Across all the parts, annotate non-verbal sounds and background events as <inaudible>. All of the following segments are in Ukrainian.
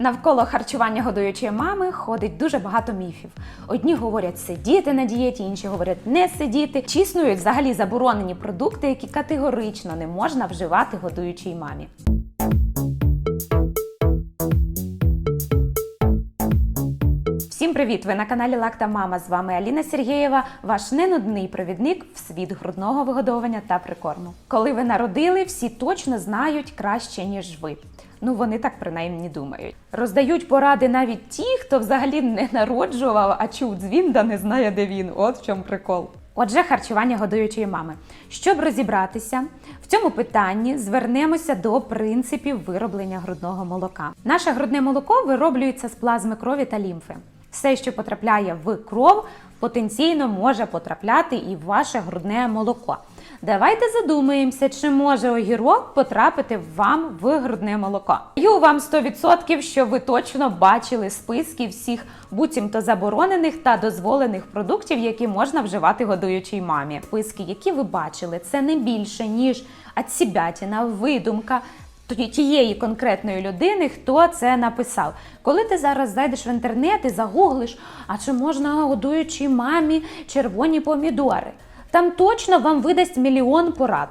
Навколо харчування годуючої мами ходить дуже багато міфів. Одні говорять сидіти на дієті, інші говорять не сидіти. Чи існують взагалі заборонені продукти, які категорично не можна вживати годуючій мамі. Привіт! Ви на каналі Лакта Мама. З вами Аліна Сергєєва, ваш ненудний провідник в світ грудного вигодовування та прикорму. Коли ви народили, всі точно знають краще, ніж ви. Ну, вони так принаймні думають. Роздають поради навіть ті, хто взагалі не народжував, а чув дзвін, да не знає, де він. От в чому прикол. Отже, харчування годуючої мами. Щоб розібратися в цьому питанні, звернемося до принципів вироблення грудного молока. Наше грудне молоко вироблюється з плазми крові та лімфи. Все, що потрапляє в кров, потенційно може потрапляти і в ваше грудне молоко. Давайте задумаємося, чи може огірок потрапити вам в грудне молоко. Даю вам 100%, що ви точно бачили списки всіх буцімто заборонених та дозволених продуктів, які можна вживати годуючій мамі. Списки, які ви бачили, це не більше ніж ацібятіна, видумка тієї конкретної людини, хто це написав. Коли ти зараз зайдеш в інтернет і загуглиш, а чи можна годуючій мамі червоні помідори? Там точно вам видасть мільйон порад.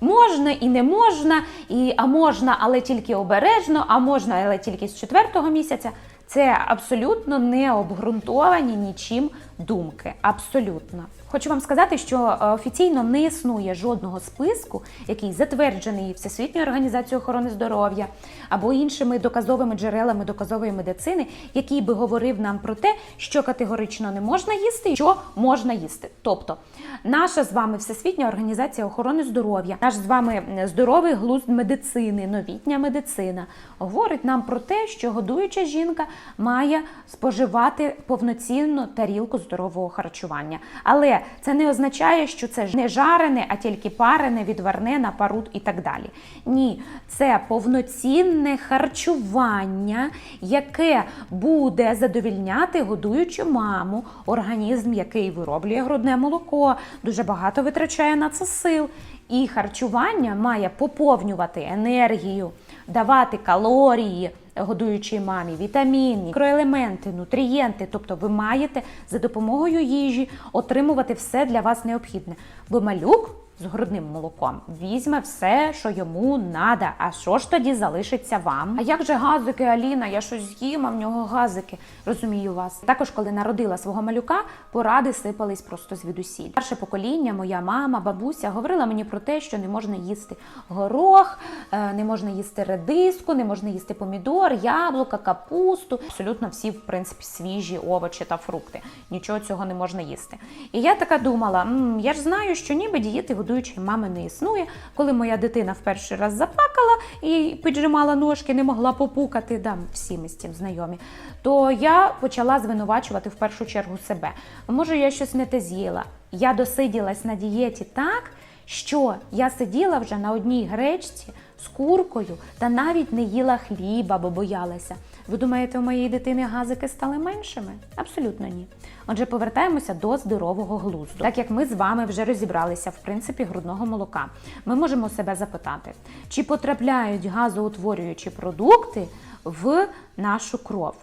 Можна і не можна, і, а можна, але тільки обережно, а можна, але тільки з четвертого місяця. Це абсолютно не обґрунтовані нічим думки. Абсолютно. Хочу вам сказати, що е, офіційно не існує жодного списку, який затверджений Всесвітньою організацією охорони здоров'я або іншими доказовими джерелами доказової медицини, який би говорив нам про те, що категорично не можна їсти, і що можна їсти. Тобто, наша з вами Всесвітня організація охорони здоров'я, наш з вами здоровий глузд медицини, новітня медицина говорить нам про те, що годуюча жінка має споживати повноцінну тарілку здорового харчування. Але це не означає, що це не жарене, а тільки парене, відварне на пару і так далі. Ні, це повноцінне харчування, яке буде задовільняти годуючу маму, організм, який вироблює грудне молоко, дуже багато витрачає на це сил. І харчування має поповнювати енергію, давати калорії годуючій мамі, вітаміни, мікроелементи, нутрієнти. Тобто ви маєте за допомогою їжі отримувати все для вас необхідне. Бо малюк з грудним молоком візьме все, що йому надо. А що ж тоді залишиться вам? А як же газики, Аліна? Я щось з'їм, а в нього газики. Розумію вас. Також, коли народила свого малюка, поради сипались просто звідусіль. Перше покоління, моя мама, бабуся говорила мені про те, що не можна їсти горох, е, не можна їсти редиску, не можна їсти помідор, яблука, капусту. Абсолютно всі, в принципі, свіжі овочі та фрукти. Нічого цього не можна їсти. І я така думала: «М, я ж знаю, що ніби дієти годуючої мами не існує. Коли моя дитина в перший раз заплакала і піджимала ножки, не могла попукати, да, всі ми з цим знайомі, то я почала звинувачувати в першу чергу себе. Може, я щось не те з'їла. Я досиділась на дієті так, що я сиділа вже на одній гречці з куркою та навіть не їла хліба, бо боялася. Ви думаєте, у моєї дитини газики стали меншими? Абсолютно ні. Отже, повертаємося до здорового глузду. Так як ми з вами вже розібралися в принципі грудного молока, ми можемо себе запитати, чи потрапляють газоутворюючі продукти в нашу кров.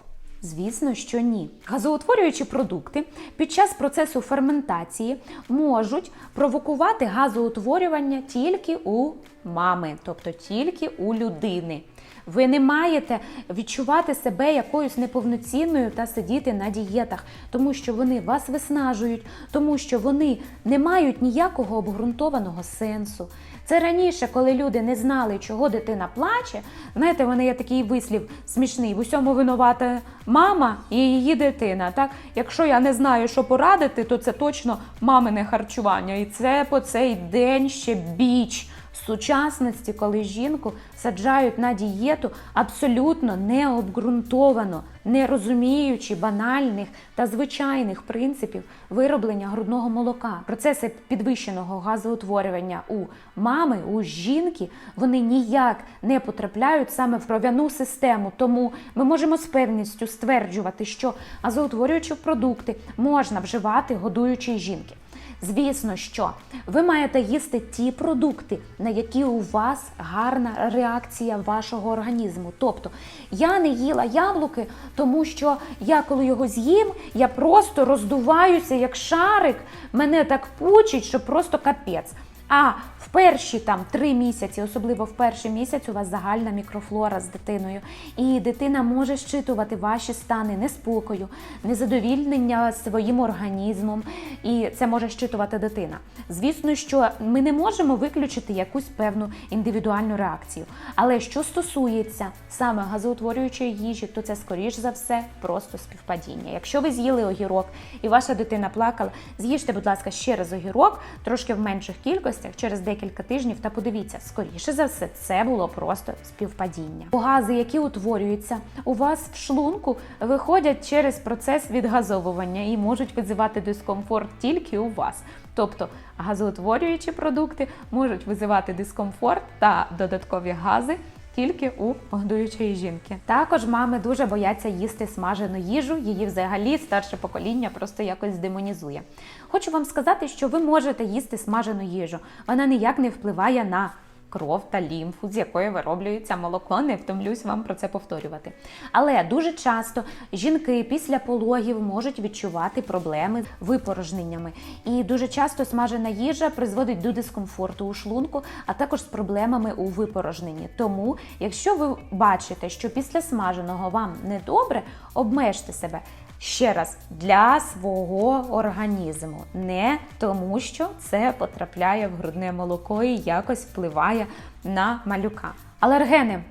Звісно, що ні. Газоутворюючі продукти під час процесу ферментації можуть провокувати газоутворювання тільки у мами, тобто тільки у людини. Ви не маєте відчувати себе якоюсь неповноцінною та сидіти на дієтах, тому що вони вас виснажують, тому що вони не мають ніякого обґрунтованого сенсу. Це раніше, коли люди не знали, чого дитина плаче. Знаєте, в мене є такий вислів смішний: в усьому винувата мама і її дитина. Так, якщо я не знаю, що порадити, то це точно мамине харчування. І це по цей день ще біч сучасності, коли жінку саджають на дієту абсолютно необґрунтовано, не розуміючи банальних та звичайних принципів вироблення грудного молока. Процеси підвищеного газоутворювання у мами, у жінки, вони ніяк не потрапляють саме в кров'яну систему. Тому ми можемо з певністю стверджувати, що газоутворюючі продукти можна вживати годуючої жінки. Звісно, що ви маєте їсти ті продукти, на які у вас гарна реакція вашого організму. Тобто я не їла яблуки, тому що я, коли його з'їм, я просто роздуваюся як шарик, мене так пучить, що просто капець. А перші там три місяці, особливо в перший місяць, у вас загальна мікрофлора з дитиною, і дитина може щитувати ваші стани неспокою, незадовільнення своїм організмом, і це може щитувати дитина. Звісно, що ми не можемо виключити якусь певну індивідуальну реакцію. Але що стосується саме газоутворюючої їжі, то це скоріш за все просто співпадіння. Якщо ви з'їли огірок і ваша дитина плакала, з'їжте, будь ласка, ще раз огірок, трошки в менших кількостях через декілька тижнів, та подивіться, скоріше за все, це було просто співпадіння. Гази, які утворюються у вас в шлунку, виходять через процес відгазовування і можуть визивати дискомфорт тільки у вас. Тобто газоутворюючі продукти можуть визивати дискомфорт та додаткові гази тільки у годуючої жінки. Також мами дуже бояться їсти смажену їжу. Її взагалі старше покоління просто якось демонізує. Хочу вам сказати, що ви можете їсти смажену їжу. Вона ніяк не впливає на кров та лімфу, з якої вироблюється молоко, не втомлюсь вам про це повторювати. Але дуже часто жінки після пологів можуть відчувати проблеми з випорожненнями. І дуже часто смажена їжа призводить до дискомфорту у шлунку, а також з проблемами у випорожненні. Тому, якщо ви бачите, що після смаженого вам недобре, обмежте себе. Ще раз для свого організму, не тому, що це потрапляє в грудне молоко і якось впливає на малюка. Алергени.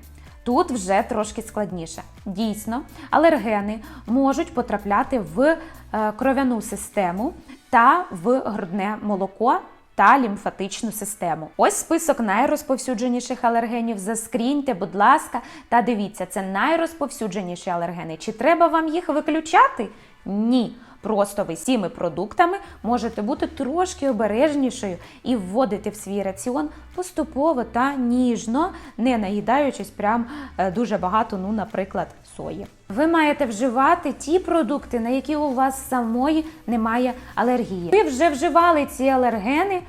Тут вже трошки складніше. Дійсно, алергени можуть потрапляти в е, кров'яну систему та в грудне молоко та лімфатичну систему. Ось список найрозповсюдженіших алергенів. Заскріньте, будь ласка, та дивіться, це найрозповсюдженіші алергени. Чи треба вам їх виключати? Ні. Просто ви з продуктами можете бути трошки обережнішою і вводити в свій раціон поступово та ніжно, не наїдаючись прям е, дуже багато, ну, наприклад, сої. Ви маєте вживати ті продукти, на які у вас самої немає алергії. Ви вже вживали ці алергени,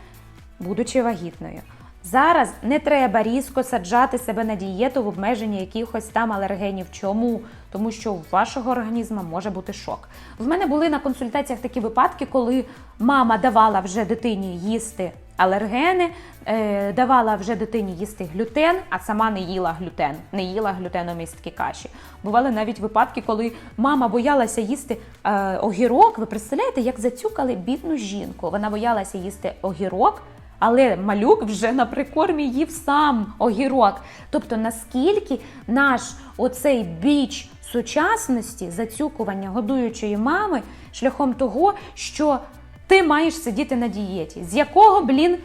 будучи вагітною. Зараз не треба різко саджати себе на дієту в обмеженні якихось там алергенів. Чому? Тому що у вашого організму може бути шок. В мене були на консультаціях такі випадки, коли мама давала вже дитині їсти алергени, е, давала вже дитині їсти глютен, а сама не їла глютен, не їла глютеномісткі каші. Бували навіть випадки, коли мама боялася їсти е, огірок. Ви представляєте, як зацюкали бідну жінку? Вона боялася їсти огірок. Але малюк вже на прикормі їв сам огірок. Тобто, наскільки наш оцей біч сучасності, зацюкування годуючої мами шляхом того, що ти маєш сидіти на дієті, з якого, блін,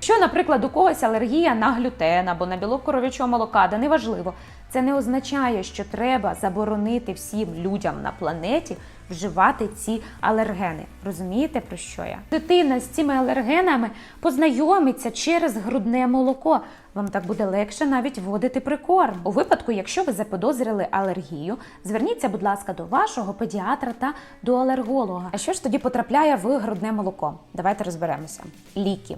що, наприклад, у когось алергія на глютен або на білок коров'ячого молока, да неважливо. Це не означає, що треба заборонити всім людям на планеті вживати ці алергени. Розумієте, про що я? Дитина з цими алергенами познайомиться через грудне молоко. Вам так буде легше навіть вводити прикорм. У випадку, якщо ви заподозрили алергію, зверніться, будь ласка, до вашого педіатра та до алерголога. А що ж тоді потрапляє в грудне молоко? Давайте розберемося. Ліки.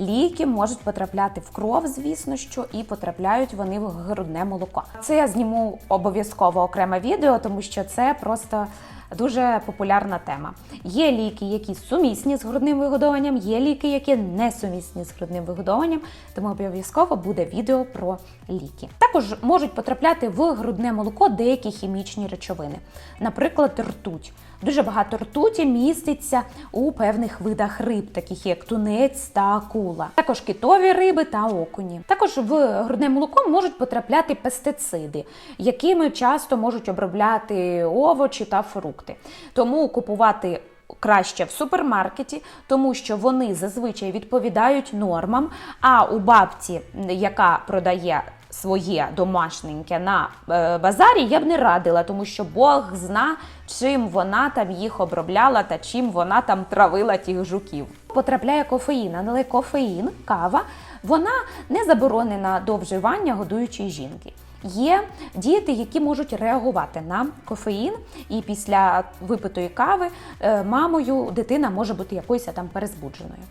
Ліки можуть потрапляти в кров, звісно, що і потрапляють вони в грудне молоко. Це я зніму обов'язково окреме відео, тому що це просто дуже популярна тема. Є ліки, які сумісні з грудним вигодовуванням, є ліки, які не сумісні з грудним вигодовуванням, тому обов'язково буде відео про ліки. Також можуть потрапляти в грудне молоко деякі хімічні речовини, наприклад, ртуть. Дуже багато ртуті міститься у певних видах риб, таких як тунець та акула. Також китові риби та окуні. Також в грудне молоко можуть потрапляти пестициди, якими часто можуть обробляти овочі та фрукти. Тому купувати. Краще в супермаркеті, тому що вони зазвичай відповідають нормам. А у бабці, яка продає своє домашненьке на е, базарі, я б не радила, тому що Бог зна, чим вона там їх обробляла та чим вона там травила тих жуків. Потрапляє кофеїн, але кофеїн, кава, вона не заборонена до вживання годуючої жінки. Є діти, які можуть реагувати на кофеїн, і після випитої кави е, мамою дитина може бути якоюсь там перезбудженою.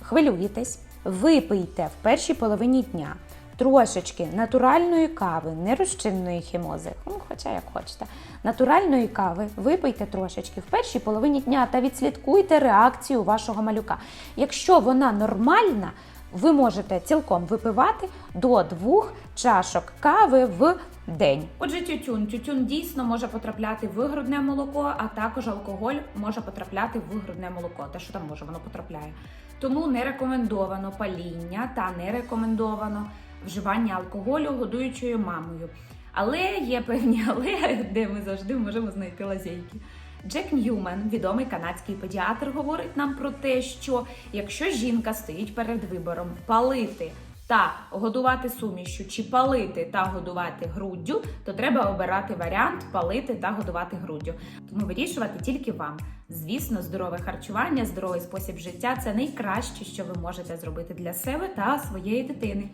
Хвилюєтесь, випийте в першій половині дня трошечки натуральної кави, не розчинної хімози, ну, хоча як хочете, натуральної кави випийте трошечки в першій половині дня та відслідкуйте реакцію вашого малюка. Якщо вона нормальна, ви можете цілком випивати до чашок кави в день. Отже, тютюн. Тютюн дійсно може потрапляти в грудне молоко, а також алкоголь може потрапляти в грудне молоко. Те, що там може, воно потрапляє. Тому не рекомендовано паління та не рекомендовано вживання алкоголю годуючою мамою. Але є певні <laughs> але, де ми завжди можемо знайти лазейки. Джек Ньюмен, відомий канадський педіатр, говорить нам про те, що якщо жінка стоїть перед вибором палити та годувати сумішю, чи палити та годувати груддю, то треба обирати варіант палити та годувати груддю. Тому вирішувати тільки вам. Звісно, здорове харчування, здоровий спосіб життя це найкраще, що ви можете зробити для себе та своєї дитини.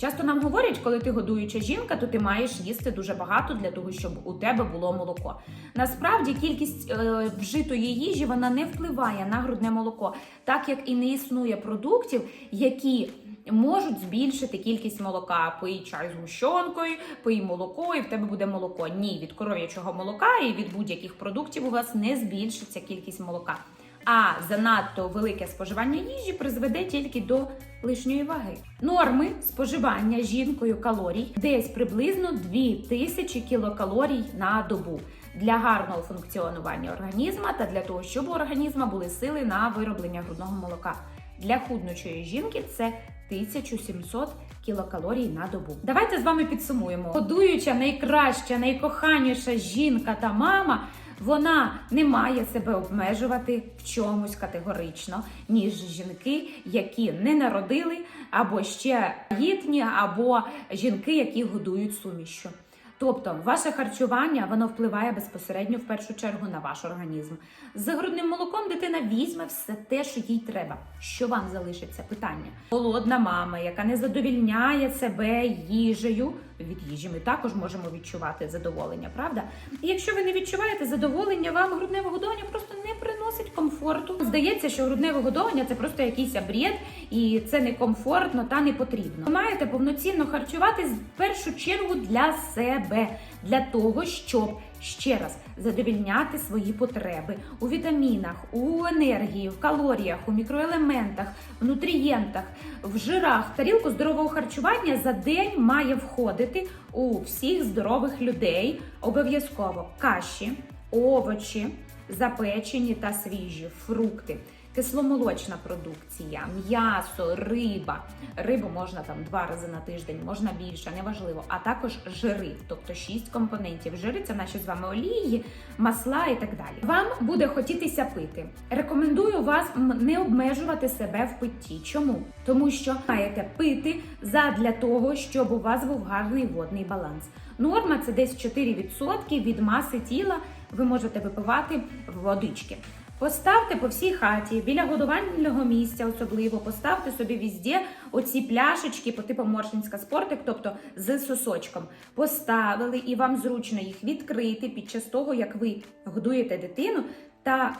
Часто нам говорять, коли ти годуюча жінка, то ти маєш їсти дуже багато для того, щоб у тебе було молоко. Насправді кількість е, вжитої їжі вона не впливає на грудне молоко, так як і не існує продуктів, які можуть збільшити кількість молока. Пий чай з гущонкою, пий молоко, і в тебе буде молоко. Ні, від коров'ячого молока і від будь-яких продуктів у вас не збільшиться кількість молока. А занадто велике споживання їжі призведе тільки до лишньої ваги. Норми споживання жінкою калорій десь приблизно 2000 кілокалорій на добу для гарного функціонування організму та для того, щоб у організму були сили на вироблення грудного молока. Для худнучої жінки це 1700 кілокалорій на добу. Давайте з вами підсумуємо. Годуюча найкраща, найкоханіша жінка та мама. Вона не має себе обмежувати в чомусь категорично, ніж жінки, які не народили, або ще гідні, або жінки, які годують сумішю. Тобто, ваше харчування воно впливає безпосередньо в першу чергу на ваш організм. З грудним молоком дитина візьме все те, що їй треба. Що вам залишиться? Питання. Голодна мама, яка не задовільняє себе їжею. Від їжі ми також можемо відчувати задоволення, правда? І якщо ви не відчуваєте задоволення, вам грудне вигодовування просто не приносить комфорту. Здається, що грудне вигодовування це просто якийсь бред, і це не комфортно та не потрібно. Ви маєте повноцінно харчуватись в першу чергу для себе, для того, щоб ще раз задовільняти свої потреби у вітамінах, у енергії, в калоріях, у мікроелементах, в нутрієнтах, в жирах. Тарілку здорового харчування за день має входити у всіх здорових людей обов'язково каші, овочі, запечені та свіжі, фрукти. Кисломолочна продукція, м'ясо, риба. Рибу можна там два рази на тиждень, можна більше, неважливо. А також жири, тобто шість компонентів. Жири це наші з вами олії, масла і так далі. Вам буде хотітися пити. Рекомендую вас не обмежувати себе в питті. Чому? Тому що маєте пити задля того, щоб у вас був гарний водний баланс. Норма це десь 4% від маси тіла. Ви можете випивати водички. Поставте по всій хаті, біля годувального місця особливо, поставте собі візде оці пляшечки по типу Моршинська спортик, тобто з сосочком. Поставили і вам зручно їх відкрити під час того, як ви годуєте дитину, та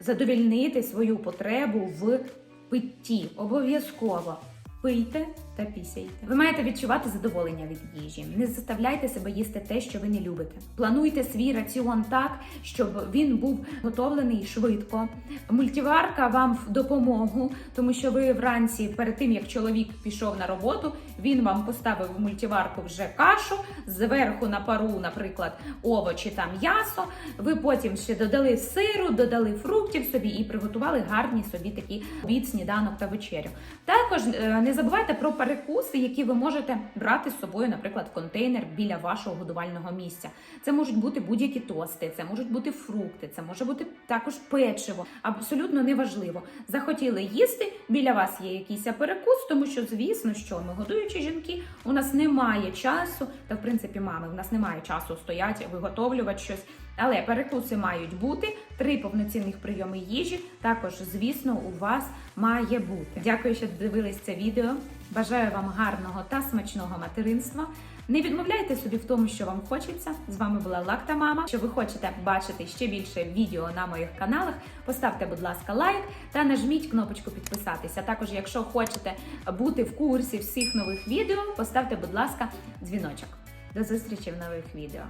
задовільнити свою потребу в питті. Обов'язково. Пийте та пісяйте. Ви маєте відчувати задоволення від їжі. Не заставляйте себе їсти те, що ви не любите. Плануйте свій раціон так, щоб він був готовлений швидко. Мультиварка вам в допомогу, тому що ви вранці, перед тим як чоловік пішов на роботу, він вам поставив в мультиварку вже кашу, зверху на пару, наприклад, овочі та м'ясо. Ви потім ще додали сиру, додали фруктів собі і приготували гарні собі такі обід, сніданок та вечерю. Також е, не забувайте про перекуси, які ви можете брати з собою, наприклад, в контейнер біля вашого годувального місця. Це можуть бути будь-які тости, це можуть бути фрукти, це може бути також печиво. Абсолютно неважливо. Захотіли їсти, біля вас є якийсь перекус, тому що, звісно, що ми годуючі жінки, у нас немає часу, та в принципі, мами, у нас немає часу стояти, виготовлювати щось. Але перекуси мають бути, три повноцінних прийоми їжі. Також, звісно, у вас має бути. Дякую, що дивились це відео. Бажаю вам гарного та смачного материнства. Не відмовляйте собі в тому, що вам хочеться. З вами була Лакта Мама. Якщо ви хочете бачити ще більше відео на моїх каналах, поставте, будь ласка, лайк та нажміть кнопочку підписатися. Також, якщо хочете бути в курсі всіх нових відео, поставте, будь ласка, дзвіночок. До зустрічі в нових відео.